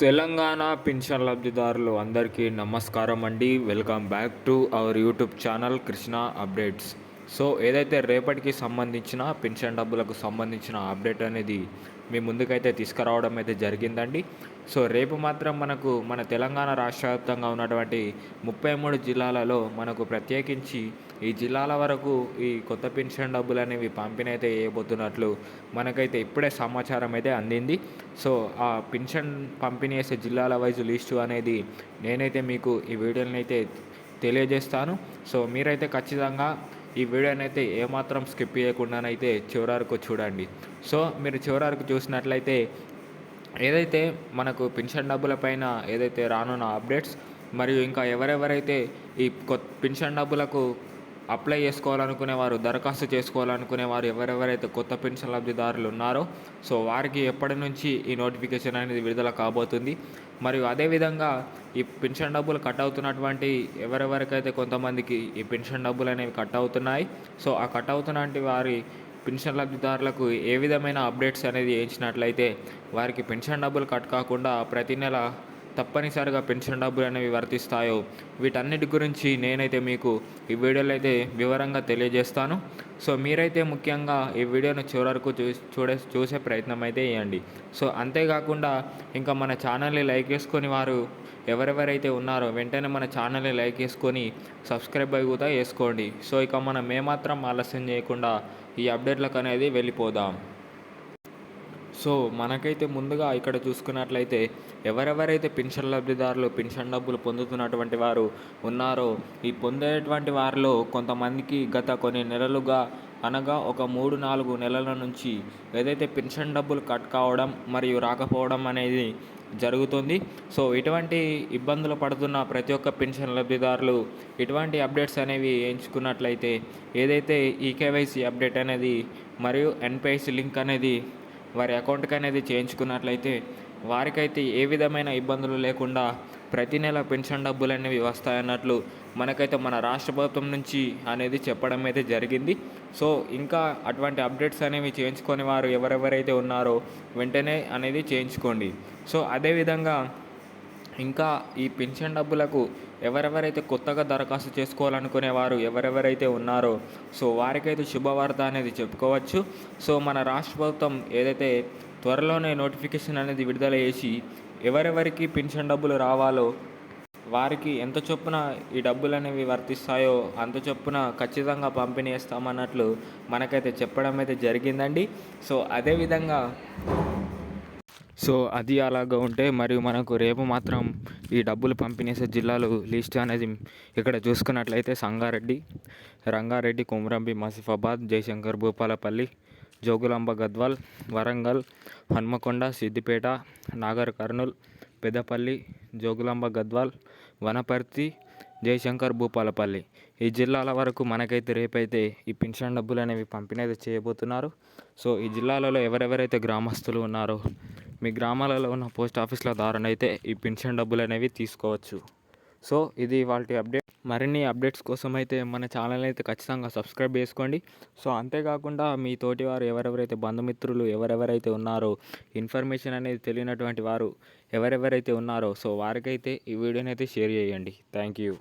Telangana pension లబ్ధిదారులు అందరికీ నమస్కారం అండి. Welcome back to our YouTube channel Krishna updates. So ఏదైతే రేపటికి సంబంధించిన పెన్షన్ డబ్బులకు సంబంధించిన అప్డేట్ అనేది మీ ముందుకైతే తీసుకురావడం అయితే జరిగిందండి. సో రేపు మాత్రం మనకు మన తెలంగాణ రాష్ట్ర వ్యాప్తంగా ఉన్నటువంటి ముప్పై మూడు జిల్లాలలో మనకు ప్రత్యేకించి ఈ జిల్లాల వరకు ఈ కొత్త పెన్షన్ డబ్బులు అనేవి పంపిణీ అయితే చేయబోతున్నట్లు మనకైతే ఇప్పుడే సమాచారం అయితే అందింది. సో ఆ పెన్షన్ పంపిణీ చేసే జిల్లాల వైజ్ లిస్టు అనేది నేనైతే మీకు ఈ వీడియోని అయితే తెలియజేస్తాను. సో మీరైతే ఖచ్చితంగా ఈ వీడియోని అయితే ఏమాత్రం స్కిప్ చేయకుండానైతే చివరి వరకు చూడండి. సో మీరు చివరి వరకు చూసినట్లయితే ఏదైతే మనకు పెన్షన్ డబ్బుల పైన ఏదైతే రానున్న అప్డేట్స్ మరియు ఇంకా ఎవరెవరైతే ఈ కొత్త పెన్షన్ డబ్బులకు అప్లై చేసుకోవాలనుకునే వారు దరఖాస్తు చేసుకోవాలనుకునే వారు ఎవరెవరైతే కొత్త పెన్షన్ లబ్ధిదారులు ఉన్నారో సో వారికి ఎప్పటి నుంచి ఈ నోటిఫికేషన్ అనేది విడుదల కాబోతుంది. మరియు అదేవిధంగా ఈ పెన్షన్ డబ్బులు కట్ అవుతున్నటువంటి ఎవరెవరికైతే కొంతమందికి ఈ పెన్షన్ డబ్బులు అనేవి కట్ అవుతున్నాయి సో ఆ కట్ అవుతున్నటువంటి వారి పెన్షన్ లబ్ధిదారులకు ఏ విధమైన అప్డేట్స్ అనేది వేయించినట్లయితే వారికి పెన్షన్ డబ్బులు కట్ కాకుండా ప్రతి నెల తప్పనిసరిగా పెన్షన్ డబ్బులు అనేవి వర్తిస్తాయో వీటన్నిటి గురించి నేనైతే మీకు ఈ వీడియోలో అయితే వివరంగా తెలియజేస్తాను. సో మీరైతే ముఖ్యంగా ఈ వీడియోను చివరకు చూ చూడే చూసే ప్రయత్నం అయితే చేయండి. సో అంతేకాకుండా ఇంకా మన ఛానల్ని లైక్ చేసుకొని వారు ఎవరెవరైతే ఉన్నారో వెంటనే మన ఛానల్ని లైక్ చేసుకొని సబ్స్క్రైబ్ అయి కూడా చేసుకోండి. సో ఇక మనం ఏమాత్రం ఆలస్యం చేయకుండా ఈ అప్డేట్లకు అనేది వెళ్ళిపోదాం. సో మనకైతే ముందుగా ఇక్కడ చూసుకున్నట్లయితే ఎవరెవరైతే పెన్షన్ లబ్ధిదారులు పెన్షన్ డబ్బులు పొందుతున్నటువంటి వారు ఉన్నారో ఈ పొందేటువంటి వారిలో కొంతమందికి గత కొన్ని నెలలుగా అనగా ఒక మూడు నాలుగు నెలల నుంచి ఏదైతే పెన్షన్ డబ్బులు కట్ కావడం మరియు రాకపోవడం అనేది జరుగుతుంది. సో ఇటువంటి ఇబ్బందులు పడుతున్న ప్రతి ఒక్క పెన్షన్ లబ్ధిదారులు ఇటువంటి అప్డేట్స్ అనేవి ఎంచుకున్నట్లయితే ఏదైతే ఈకేవైసీ అప్డేట్ అనేది మరియు ఎన్పిఐసి లింక్ అనేది వారి అకౌంట్కి అనేది చేయించుకున్నట్లయితే వారికైతే ఏ విధమైన ఇబ్బందులు లేకుండా ప్రతి నెల పెన్షన్ డబ్బులు అనేవి వస్తాయన్నట్లు మనకైతే మన రాష్ట్ర ప్రభుత్వం నుంచి అనేది చెప్పడం అయితే జరిగింది. సో ఇంకా అటువంటి అప్డేట్స్ అనేవి చేయించుకొని వారు ఎవరెవరైతే ఉన్నారో వెంటనే అనేది చేయించుకోండి. సో అదేవిధంగా ఇంకా ఈ పెన్షన్ డబ్బులకు ఎవరెవరైతే కొత్తగా దరఖాస్తు చేసుకోవాలనుకునే వారు ఎవరెవరైతే ఉన్నారో సో వారికైతే శుభవార్త అనేది చెప్పుకోవచ్చు. సో మన రాష్ట్ర ప్రభుత్వం ఏదైతే త్వరలోనే నోటిఫికేషన్ అనేది విడుదల చేసి ఎవరెవరికి పెన్షన్ డబ్బులు రావాలో వారికి ఎంత చొప్పున ఈ డబ్బులు అనేవి వర్తిస్తాయో అంత చొప్పున ఖచ్చితంగా పంపిణీ చేస్తామన్నట్లు మనకైతే చెప్పడం అయితే జరిగిందండి. సో అదేవిధంగా సో అది అలాగా ఉంటే మరియు మనకు రేపు మాత్రం ఈ డబ్బులు పంపిణీసే జిల్లాలు లిస్ట్ అనేది ఇక్కడ చూసుకున్నట్లయితే సంగారెడ్డి రంగారెడ్డి కుమరంబి మసిఫాబాద్ జయశంకర్ భూపాలపల్లి జోగులాంబ గద్వాల్ వరంగల్ హన్మకొండ సిద్దిపేట నాగర్ కర్నూల్ పెద్దపల్లి జోగులాంబ గద్వాల్ వనపర్తి జయశంకర్ భూపాలపల్లి. ఈ జిల్లాల వరకు మనకైతే రేపైతే ఈ పెన్షన్ డబ్బులు అనేవి పంపిణీ అయితే చేయబోతున్నారు. సో ఈ జిల్లాలలో ఎవరెవరైతే గ్రామస్తులు ఉన్నారో మీ గ్రామాలలో ఉన్న పోస్ట్ ఆఫీస్ల ద్వారా అయితే ఈ పెన్షన్ డబ్బులు అనేవి తీసుకోవచ్చు. సో ఇది వాళ్ళ అప్డేట్. మరిన్ని అప్డేట్స్ కోసం అయితే మన ఛానల్ అయితే ఖచ్చితంగా సబ్స్క్రైబ్ చేసుకోండి. సో అంతేకాకుండా మీ తోటి వారు ఎవరెవరైతే బంధుమిత్రులు ఎవరెవరైతే ఉన్నారో ఇన్ఫర్మేషన్ అనేది తెలియనటువంటి వారు ఎవరెవరైతే ఉన్నారో సో వారికైతే ఈ వీడియోని అయితే షేర్ చేయండి. Thank you.